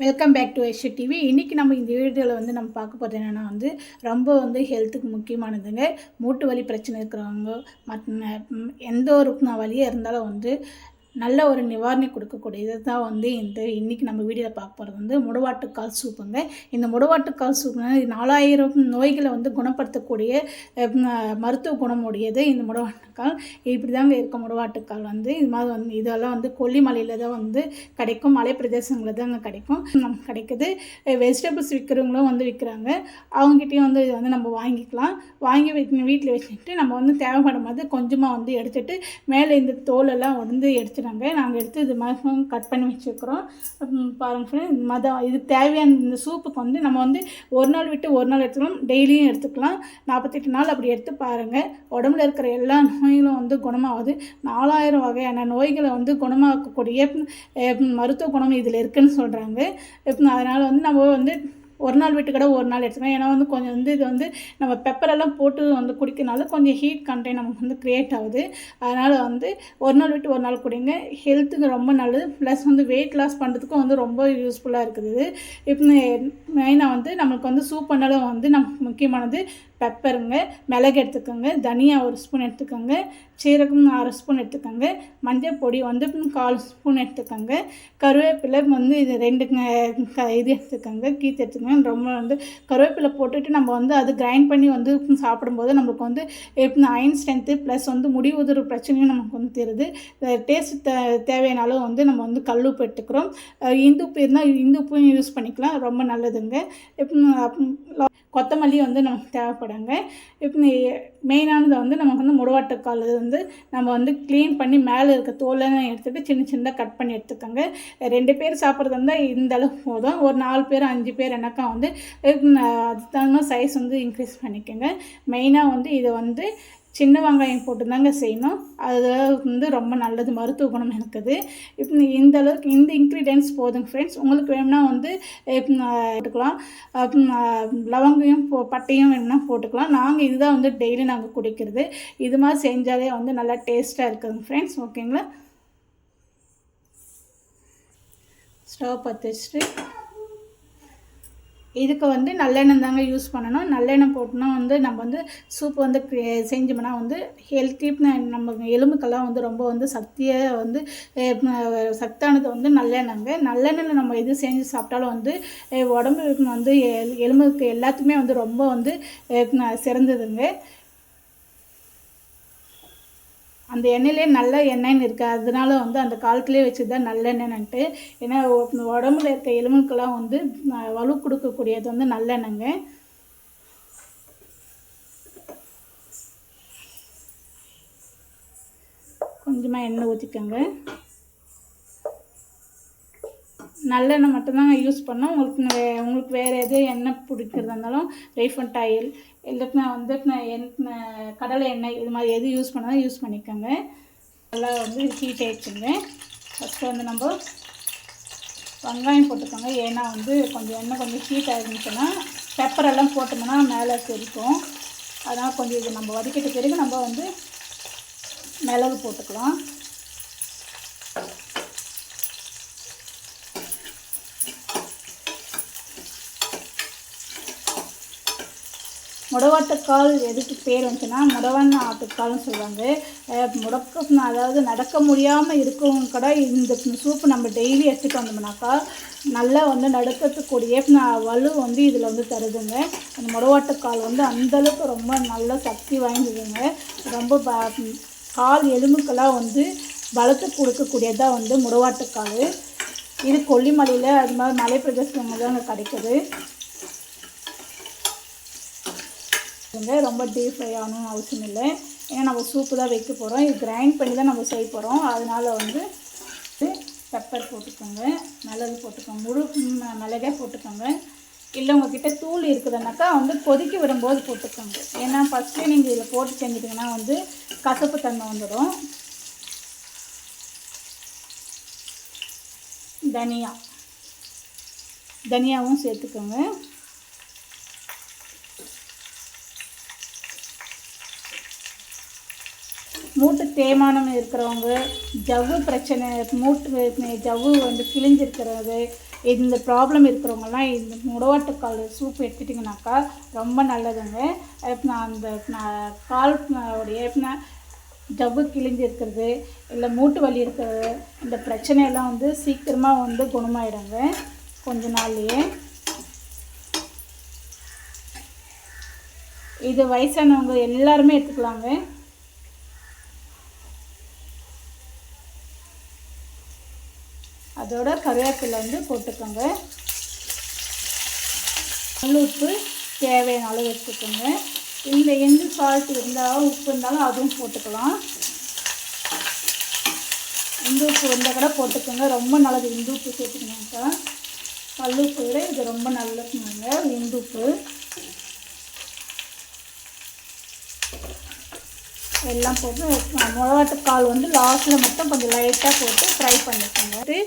Welcome back to SA TV இன்றைக்கி நம்ம இந்த வீடியோவில் வந்து நம்ம பார்க்க போகிறது என்னென்னா வந்து ரொம்ப வந்து ஹெல்த்துக்கு முக்கியமானதுங்க. மூட்டு வலி பிரச்சனை இருக்கிறவங்க மற்ற எந்த ஒரு வழியாக இருந்தாலும் வந்து நல்ல ஒரு நிவாரணி கொடுக்கக்கூடியது தான் வந்து இந்த இன்றைக்கி நம்ம வீடியோவில் பார்க்க போகிறது வந்து முடவாட்டுக்கால் சூப்புங்க. இந்த முடவாட்டுக்கால் சூப்புனா நாலாயிரம் நோய்களை வந்து குணப்படுத்தக்கூடிய மருத்துவ குணமுடையது இந்த முடவாட்டுக்கால். இப்படி தாங்க இருக்கும் முடவாட்டுக்கால் வந்து. இது மாதிரி வந்து இதெல்லாம் வந்து கொல்லிமலையில் தான் வந்து கிடைக்கும். மலை பிரதேசங்களில் தாங்க கிடைக்கும். நமக்கு கிடைக்குது. வெஜிடபிள்ஸ் விற்கிறவங்களும் வந்து விற்கிறாங்க அவங்ககிட்டயும் வந்து இதை வந்து நம்ம வாங்கிக்கலாம். வாங்கி வைக்கணும் வீட்டில் வச்சுட்டு நம்ம வந்து தேவைப்படும் போது கொஞ்சமாக வந்து எடுத்துட்டு மேலே இந்த தோலெல்லாம் வந்து எடுத்துட்டாங்க நாங்கள் எடுத்து இது மாதிரி கட் பண்ணி வச்சுருக்குறோம் பாருங்கள் ஃப்ரெண்ட் மதம் மாதிரி தான் இது தேவையான இந்த சூப்புக்கு வந்து நம்ம வந்து ஒரு நாள் விட்டு ஒரு நாள் எடுத்துக்கலாம் டெய்லியும் எடுத்துக்கலாம். நாற்பத்தெட்டு நாள் அப்படி எடுத்து பாருங்கள் உடம்புல இருக்கிற எல்லா நோய்களும் வந்து குணமாகுது. நாலாயிரம் வகையான நோய்களை வந்து குணமாக்கக்கூடிய மருத்துவ குணம் இதில் இருக்குதுன்னு சொல்கிறாங்க அதனால் வந்து நம்ம வந்து ஒரு நாள் விட்டு கூட ஒரு நாள் எடுத்துக்கலாம் ஏன்னா வந்து கொஞ்சம் வந்து இது வந்து நம்ம பெப்பரெல்லாம் போட்டு வந்து குடிக்கிறனால கொஞ்சம் ஹீட் கண்டெயின் நமக்கு வந்து க்ரியேட் ஆகுது. அதனால் வந்து ஒரு நாள் விட்டு ஒரு நாள் குடிங்க. ஹெல்த்துக்கு ரொம்ப நல்லது. ப்ளஸ் வந்து வெயிட் லாஸ் பண்ணுறதுக்கும் வந்து ரொம்ப யூஸ்ஃபுல்லாக இருக்குது இப்போ மெயினாக வந்து நம்மளுக்கு வந்து சூப் பண்ணாலும் வந்து நமக்கு முக்கியமானது பெப்பருங்க மிளகு எடுத்துக்கோங்க தனியா ஒரு ஸ்பூன் எடுத்துக்கோங்க சீரகம் அரை ஸ்பூன் எடுத்துக்கோங்க மஞ்சள் பொடி வந்து கால் ஸ்பூன் எடுத்துக்கோங்க கருவேப்பிலை வந்து இது ரெண்டு இது எடுத்துக்கோங்க கீத்து எடுத்துக்கோங்க. ரொம்ப வந்து கருவேப்பிலை போட்டுட்டு நம்ம வந்து அது கிரைண்ட் பண்ணி வந்து சாப்பிடும்போது நம்மளுக்கு வந்து எப்படி அயன் ஸ்ட்ரென்த்து ப்ளஸ் வந்து முடி உதிர பிரச்சனையும் நமக்கு வந்து தருது. டேஸ்ட் தே தேவையான அளவு வந்து நம்ம வந்து கல்லுப்பு எடுத்துக்கிறோம். இந்துப்பு இருந்தால் இந்துப்பும் யூஸ் பண்ணிக்கலாம். ரொம்ப நல்லதுங்க. கொத்தமல்லி வந்து நமக்கு தேவைப்படுங்க. இப்போ மெயினானது வந்து நமக்கு வந்து முடவாட்டுக்கால் இது வந்து நம்ம வந்து க்ளீன் பண்ணி மேலே இருக்க தோலெல்லாம் எடுத்துகிட்டு சின்ன சின்னதாக கட் பண்ணி எடுத்துக்கோங்க. ரெண்டு பேர் சாப்பிட்றது இருந்தால் இந்த அளவு போதும். ஒரு நாலு பேர் அஞ்சு பேர் எனக்கா வந்து அதுக்கு தகுந்த சைஸ் வந்து இன்க்ரீஸ் பண்ணிக்கோங்க. மெயினாக வந்து இதை வந்து சின்ன வெங்காயம் போட்டு தாங்க செய்யணும். அது வந்து ரொம்ப நல்லது மருத்துவ குணம் இருக்குது இப்போ இந்த அளவுக்கு இந்த இன்க்ரீடியன்ஸ் போதுங்க ஃப்ரெண்ட்ஸ் உங்களுக்கு வேணும்னா வந்து இப்போ போட்டுக்கலாம். லவங்கையும் போ பட்டையும் வேணும்னா போட்டுக்கலாம். நாங்கள் இதுதான் வந்து டெய்லி நாங்கள் குடிக்கிறது. இது மாதிரி செஞ்சாலே வந்து நல்லா டேஸ்ட்டாக இருக்குதுங்க ஃப்ரெண்ட்ஸ் ஓகேங்களா ஸ்டவ் பற்றி வச்சுட்டு இதுக்கு வந்து நல்லெண்ணெய் தாங்க யூஸ் பண்ணணும். நல்லெண்ணெய் போட்டோம்னா வந்து நம்ம வந்து சூப் வந்து செஞ்சோம்னா வந்து ஹெல்த்தி நம்ம எலும்புக்கெல்லாம் வந்து ரொம்ப வந்து சக்தியாக வந்து சத்தானது வந்து நல்லெண்ணெய்ங்க. நல்லெண்ணெயில் நம்ம எது செஞ்சு சாப்பிட்டாலும் வந்து உடம்பு வந்து எல்- எலும்புக்கு எல்லாத்துக்குமே வந்து ரொம்ப வந்து சிறந்ததுங்க. அந்த எண்ணெயிலே நல்ல எண்ணெய்னு இருக்குது அதனால வந்து அந்த காலத்திலே வச்சு தான் நல்லெண்ணெய்ன்ட்டு ஏன்னா உடம்புல இருக்க எலும்புக்கெல்லாம் வந்து வலு கொடுக்கக்கூடியது வந்து நல்லெண்ணெய்ங்க கொஞ்சமாக எண்ணெய் ஊற்றிக்கோங்க நல்லெண்ணெய் மட்டும்தாங்க யூஸ் பண்ணோம். உங்களுக்கு வே- உங்களுக்கு வேறு எது எண்ணெய் பிடிக்கிறதா இருந்தாலும் ரீஃபண்ட் ஆயில் இல்லைன்னா வந்து நான் எண்ணெய் கடலை எண்ணெய் இது மாதிரி எது யூஸ் பண்ணாலும் யூஸ் பண்ணிக்கோங்க. நல்லா வந்து ஹீட் ஆகிடுச்சுங்க ஃபஸ்ட்டு வந்து நம்ம வெங்காயம் போட்டுக்கோங்க. ஏன்னா வந்து கொஞ்சம் எண்ணெய் கொஞ்சம் ஹீட் ஆகிருந்துச்சுன்னா பெப்பர் எல்லாம் போட்டோம்னா மேலே தெரிக்கும் அதனால் கொஞ்சம் இது நம்ம வதக்கிட்ட பிறகு நம்ம வந்து மிளகு போட்டுக்கலாம். முடவாட்டுக்கால் எதுக்கு பேர் வந்துச்சுன்னா முடவன் ஆட்டுக்கால்னு சொல்லுவாங்க. முடக்க அதாவது நடக்க முடியாமல் இருக்கவங்க கூட இந்த சூப்பு நம்ம டெய்லி எடுத்துகிட்டு வந்தோம்னாக்கா நல்லா வந்து நடக்கிறதுக்கூடிய வலு வந்து இதில் வந்து தருதுங்க. அந்த முடவாட்டுக்கால் வந்து அந்தளவுக்கு ரொம்ப நல்ல சக்தி வாய்ந்ததுங்க. ரொம்ப ப- கால் எலும்புக்கெல்லாம் வந்து பலத்தை கொடுக்கக்கூடியதாக வந்து முடவாட்டுக்கால். இது கொல்லிமலையில் அது மாதிரி மலை பிரதேசங்கள் தான் கிடைக்குது. வந்து ரொம்ப டீப் ஃப்ரை ஆகணும்னு அவசியம் இல்லை. ஏன்னா நம்ம சூப்பு தான் வைக்க போகிறோம் இது கிரைண்ட் பண்ணி தான் நம்ம செய்ய போகிறோம் அதனால் வந்து பெப்பர் போட்டுக்கோங்க. மிளகு போட்டுக்கோங்க. முழு ம- மிளகே போட்டுக்கோங்க. இல்லை உங்ககிட்ட தூள் இருக்குதுனாக்கா வந்து கொதிக்க விடும்போது போட்டுக்கோங்க. ஏன்னா ஃபஸ்ட்டு நீங்கள் இதில் போட்டு செஞ்சிட்டிங்கன்னா வந்து கசப்பு தன்மை வந்துடும். தனியா. தனியாவும் சேர்த்துக்கோங்க மூட்டு தேய்மானம் இருக்கிறவங்க ஜவ்வு பிரச்சனை மூட்டு ஜவ்வு வந்து கிழிஞ்சிருக்கிறது இந்த ப்ராப்ளம் இருக்கிறவங்கலாம் இந்த முடவாட்டுக்கால் சூப் எடுத்துட்டிங்கனாக்கா ரொம்ப நல்லதுங்க. நான் அந்த நான் கால் உடைய ஜவ்வு கிழிஞ்சிருக்கிறது இல்லை மூட்டு வலி இருக்கிறது இந்த பிரச்சனையெல்லாம் வந்து சீக்கிரமாக வந்து குணமாயிடுங்க. கொஞ்ச நாள்லேயே. இது வயசானவங்க எல்லாருமே எடுத்துக்கலாங்க. அதோட கருவேப்பிலை வந்து போட்டுக்கோங்க. கல் உப்பு தேவையான அளவு எடுத்துக்கோங்க. இந்த எந்த சால்ட் இருந்தாலும் உப்பு இருந்தாலும் அதுவும் போட்டுக்கலாம். இந்து உப்பு இருந்தால் கூட போட்டுக்கோங்க. ரொம்ப நல்லது. இந்து உப்பு சேர்த்துக்கணுங்கக்கா கல்லுப்பு விட இது ரொம்ப நல்லதுங்க இந்து உப்பு. எல்லாம் போட்டு மிளகாட்டுக்கால் வந்து லாஸ்ட்டில் மட்டும் கொஞ்சம் லைட்டாக போட்டு ஃப்ரை பண்ணிக்கோங்க.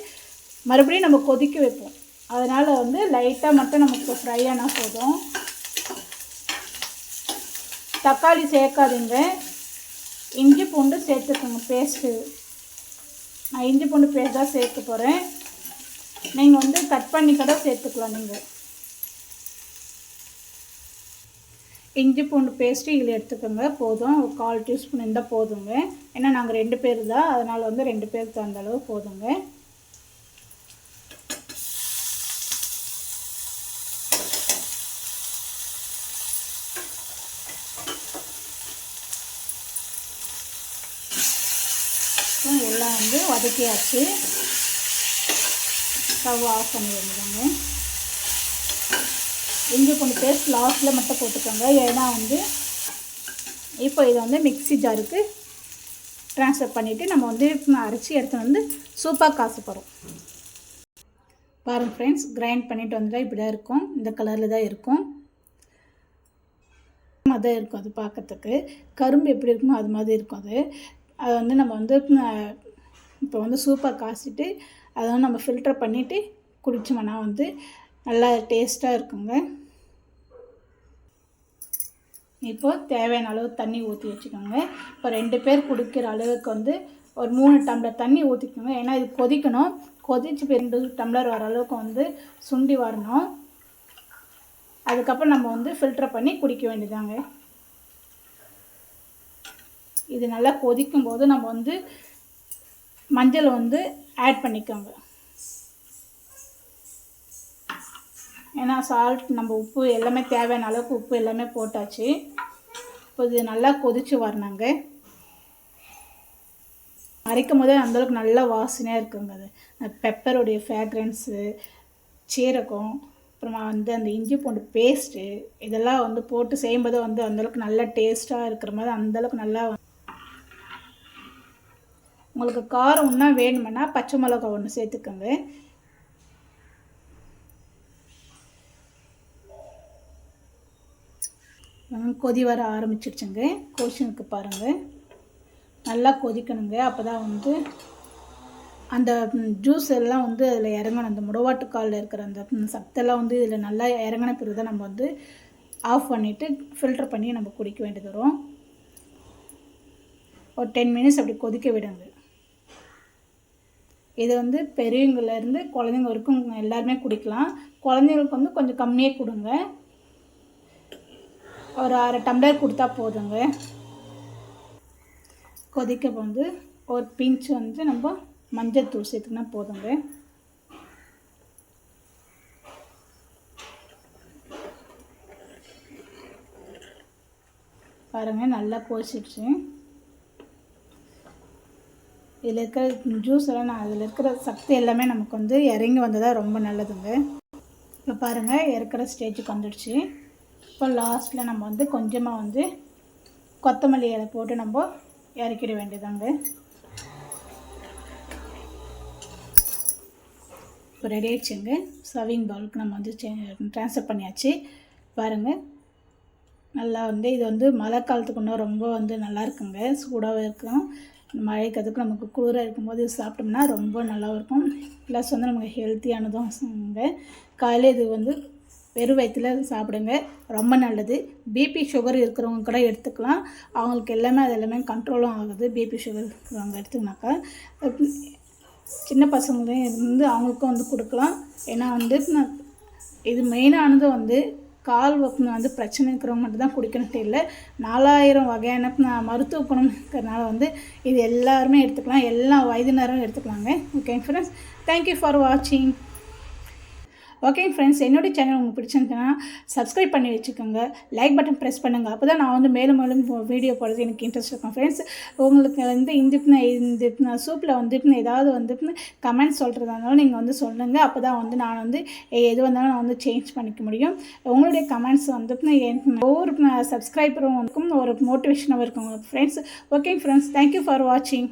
மறுபடியும் நம்ம கொதிக்க வைப்போம். அதனால் வந்து லைட்டாக மட்டும் நமக்கு ஃப்ரை ஆனால் போதும். தக்காளி சேர்க்காதீங்க. இஞ்சி பூண்டு சேர்த்துக்கோங்க பேஸ்ட்டு நான் இஞ்சி பூண்டு பேஸ்ட் தான் சேர்த்து போகிறேன் நீங்கள் வந்து கட் பண்ணி கூட சேர்த்துக்கலாம் நீங்கள் இஞ்சி பூண்டு பேஸ்ட்டு இதில் எடுத்துக்கோங்க போதும். ஒரு கால் டீஸ்பூன் இருந்தால் போதுங்க. ஏன்னா நாங்கள் ரெண்டு பேர் தான். அதனால் வந்து ரெண்டு பேருக்கு தகுந்த அளவு போதுங்க. நல்லா வந்து வதக்கியாச்சு. ஸ்டவ் ஆஃப் பண்ணி வேண்டியதாங்க இஞ்சி பூண்டு பேஸ்ட் லாஸ்ட்டில் மட்டும் போட்டுக்கோங்க. ஏன்னா வந்து இப்போ இதை வந்து மிக்ஸி ஜாருக்கு ட்ரான்ஸ்ஃபர் பண்ணிவிட்டு நம்ம வந்து அரைச்சி எடுத்து வந்து சூப்பாக காசு போகிறோம் பாருங்கள் ஃப்ரெண்ட்ஸ் கிரைண்ட் பண்ணிட்டு வந்தால் இப்படி தான் இருக்கும். இந்த கலரில் தான் இருக்கும். தான் இருக்கும் அது பார்க்கறதுக்கு. கரும்பு எப்படி இருக்குமோ அது மாதிரி இருக்கும் அது. அதை வந்து நம்ம வந்து இப்போ வந்து சூப்பர் காய்ச்சிட்டு அதை வந்து நம்ம ஃபில்டர் பண்ணிவிட்டு குடித்தோம்னா வந்து நல்லா டேஸ்ட்டாக இருக்குங்க. இப்போது தேவையான அளவு தண்ணி ஊற்றி வச்சுக்கோங்க. இப்போ ரெண்டு பேர் குடிக்கிற அளவுக்கு வந்து ஒரு மூணு டம்ளர் தண்ணி ஊற்றிக்கோங்க ஏன்னா இது கொதிக்கணும். கொதிச்சு இப்போ ரெண்டு டம்ளர் வர அளவுக்கு வந்து சுண்டி வரணும். அதுக்கப்புறம் நம்ம வந்து ஃபில்டர் பண்ணி குடிக்க வேண்டியதாங்க. இது நல்லா கொதிக்கும் போது நம்ம வந்து மஞ்சள் வந்து ஆட் பண்ணிக்கோங்க. ஏன்னா சால்ட் நம்ம உப்பு எல்லாமே தேவையான அளவுக்கு உப்பு எல்லாமே போட்டாச்சு. இப்போ இது நல்லா கொதித்து வரணுங்க. அரைக்கும் போதே அந்தளவுக்கு நல்லா வாசனையாக இருக்குங்க அது. பெப்பருடைய ஃப்ராக்ரன்ஸு சீரகம் அப்புறமா வந்து அந்த இஞ்சி பூண்டு பேஸ்ட்டு இதெல்லாம் வந்து போட்டு செய்யும்போது வந்து அந்தளவுக்கு நல்லா டேஸ்ட்டாக இருக்கிற மாதிரி அந்தளவுக்கு நல்லா உங்களுக்கு காரம் இன்னும் வேணுமென்னா பச்சை மிளகா ஒன்று சேர்த்துக்கோங்க. கொதி வர ஆரம்பிச்சிருச்சுங்க. கொஷனுக்கு பாருங்கள் நல்லா கொதிக்கணுங்க. அப்போ தான் வந்து அந்த ஜூஸ் எல்லாம் வந்து அதில் இறங்கணும். அந்த முடவாட்டுக்காலில் இருக்கிற அந்த சத்தெல்லாம் வந்து இதில் நல்லா இறங்கின பிறகு தான் நம்ம வந்து ஆஃப் பண்ணிவிட்டு ஃபில்டர் பண்ணி நம்ம குடிக்க வேண்டியது வரும். ஒரு டென் மினிட்ஸ் அப்படி கொதிக்க விடுங்க. இது வந்து பெரியவங்கலேருந்து குழந்தைங்க வரைக்கும் எல்லாருமே குடிக்கலாம். குழந்தைங்களுக்கு வந்து கொஞ்சம் கம்மியாக கொடுங்க. ஒரு அரை டம்ளர் கொடுத்தா போதுங்க. கொதிக்க வந்து ஒரு பிஞ்ச் வந்து நம்ம மஞ்சள் தூள் சேர்த்துக்கினா போதுங்க. பாருங்கள் நல்லா கொதிச்சிடுச்சு. இதில் இருக்கிற ஜூஸ் எல்லாம் நான் அதில் இருக்கிற சக்தி எல்லாமே நமக்கு வந்து இறங்கி வந்ததாக ரொம்ப நல்லதுங்க. இப்போ பாருங்கள் இறக்குற ஸ்டேஜுக்கு வந்துடுச்சு. இப்போ லாஸ்ட்டில் நம்ம வந்து கொஞ்சமாக வந்து கொத்தமல்லி இலை போட்டு நம்ம இறக்கிட வேண்டியதாங்க இப்போ ரெடி ஆகிடுச்சுங்க சர்விங் பவுலுக்கு நம்ம வந்து ட்ரான்ஸ்ஃபர் பண்ணியாச்சு. பாருங்கள் நல்லா வந்து இது வந்து மழை காலத்துக்கு இன்னும் ரொம்ப வந்து நல்லா இருக்குங்க. சூடாகவும் இருக்கும் மழைக்கு அதுக்கு நமக்கு குளிராக இருக்கும்போது சாப்பிட்டோம்னா ரொம்ப நல்லாயிருக்கும். ப்ளஸ் வந்து நமக்கு ஹெல்த்தியானதும் காலையில் இது வந்து வெறும் வயிற்றில் சாப்பிடுங்க. ரொம்ப நல்லது. பிபி சுகர் இருக்கிறவங்க கூட எடுத்துக்கலாம். அவங்களுக்கு எல்லாமே அது எல்லாமே கண்ட்ரோலும் ஆகுது. பிபி சுகர் இருக்கிறவங்க எடுத்துக்கினாக்கா. சின்ன பசங்களையும் இருந்து அவங்களுக்கும் வந்து கொடுக்கலாம். ஏன்னா வந்து நான் இது மெயினானது வந்து கால் வப்புன வந்து பிரச்சனை இருக்கிறவங்க மட்டும் தான் குடிக்கணும்ட்டு இல்லை நாலாயிரம் வகையான மருத்துவ குணம் இருக்கிறதுனால வந்து இது எல்லாருமே எடுத்துக்கலாம். எல்லா வயதினரும் எடுத்துக்கலாங்க. Okay friends thank you for வாட்சிங் ஓகே ஃப்ரெண்ட்ஸ் என்னுடைய சேனல் உங்களுக்கு பிடிச்சிருந்துச்சுன்னா சப்ஸ்கிரைப் பண்ணி வச்சுக்கோங்க. லைக் பட்டன் ப்ரெஸ் பண்ணுங்கள் அப்போ தான் நான் வந்து மேலும் மேலும் வீடியோ போடுறது எனக்கு இன்ட்ரெஸ்ட் இருக்கும். ஃப்ரெண்ட்ஸ் உங்களுக்கு வந்து இந்த இந்த சூப்பில் வந்து ஏதாவது வந்துட்டுன்னு கமெண்ட் சொல்கிறதா இருந்தாலும் நீங்கள் வந்து சொல்லுங்கள் அப்போ தான் வந்து நான் வந்து எது வந்தாலும் நான் வந்து சேஞ்ச் பண்ணிக்க முடியும். உங்களுடைய கமெண்ட்ஸ் வந்து என் ஒவ்வொரு சப்ஸ்கிரைபரும் வந்து ஒரு மோட்டிவேஷனாகவும் இருக்கும். Friends okay friends thank you for வாட்சிங்